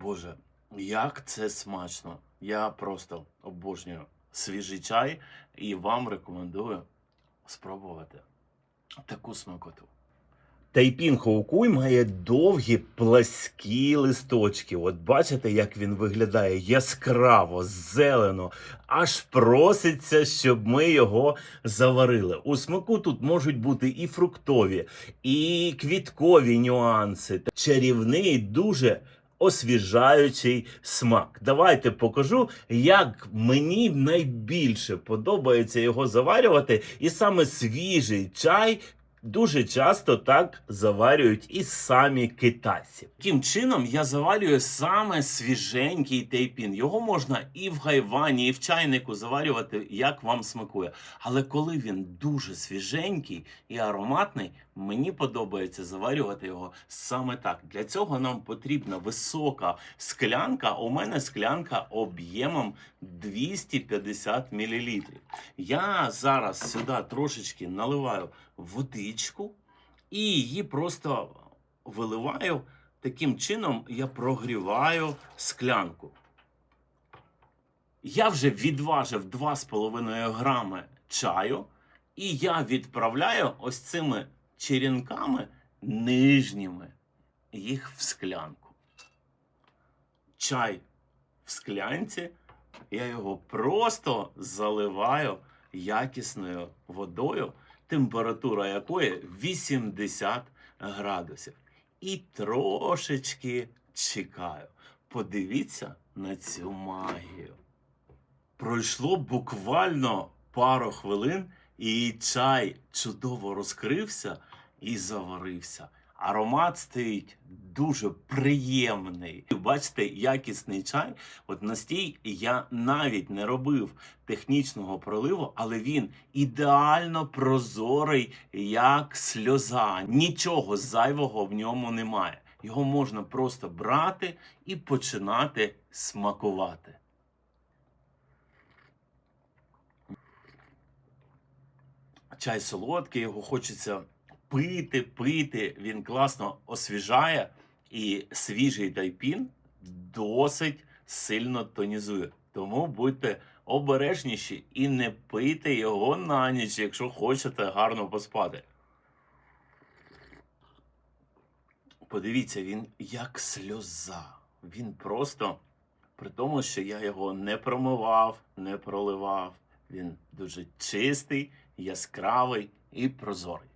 Боже, як це смачно! Я просто обожнюю свіжий чай і вам рекомендую спробувати таку смакоту. Тайпін Хоукуй має довгі пласкі листочки. От бачите, як він виглядає яскраво, зелено, аж проситься, щоб ми його заварили. У смаку тут можуть бути і фруктові, і квіткові нюанси. Чарівний, дуже освіжаючий смак. Давайте покажу, як мені найбільше подобається його заварювати, і саме свіжий чай. Дуже часто так заварюють і самі китайці. Таким чином я заварюю саме свіженький тейпін. Його можна і в гайвані, і в чайнику заварювати, як вам смакує. Але коли він дуже свіженький і ароматний, мені подобається заварювати його саме так. Для цього нам потрібна висока склянка. У мене склянка об'ємом 250 мл. Я зараз сюди трошечки наливаю водичку і її просто виливаю. Таким чином я прогріваю склянку. Я вже відважив 2,5 грами чаю, і я відправляю ось цими черенками нижніми їх в склянку. Чай в склянці, я його просто заливаю якісною водою, температура якої 80 градусів. І трошечки чекаю. Подивіться на цю магію. Пройшло буквально пару хвилин, і чай чудово розкрився і заварився. Аромат стоїть дуже приємний. Бачите, якісний чай. От настій я навіть не робив технічного проливу, але він ідеально прозорий, як сльоза. Нічого зайвого в ньому немає. Його можна просто брати і починати смакувати. Чай солодкий, його хочеться пити, пити. Він класно освіжає, і свіжий тайпін досить сильно тонізує. Тому будьте обережніші і не пийте його на ніч, якщо хочете гарно поспати. Подивіться, він як сльоза. Він просто, при тому, що я його не промивав, не проливав. Він дуже чистий, яскравий і прозорий.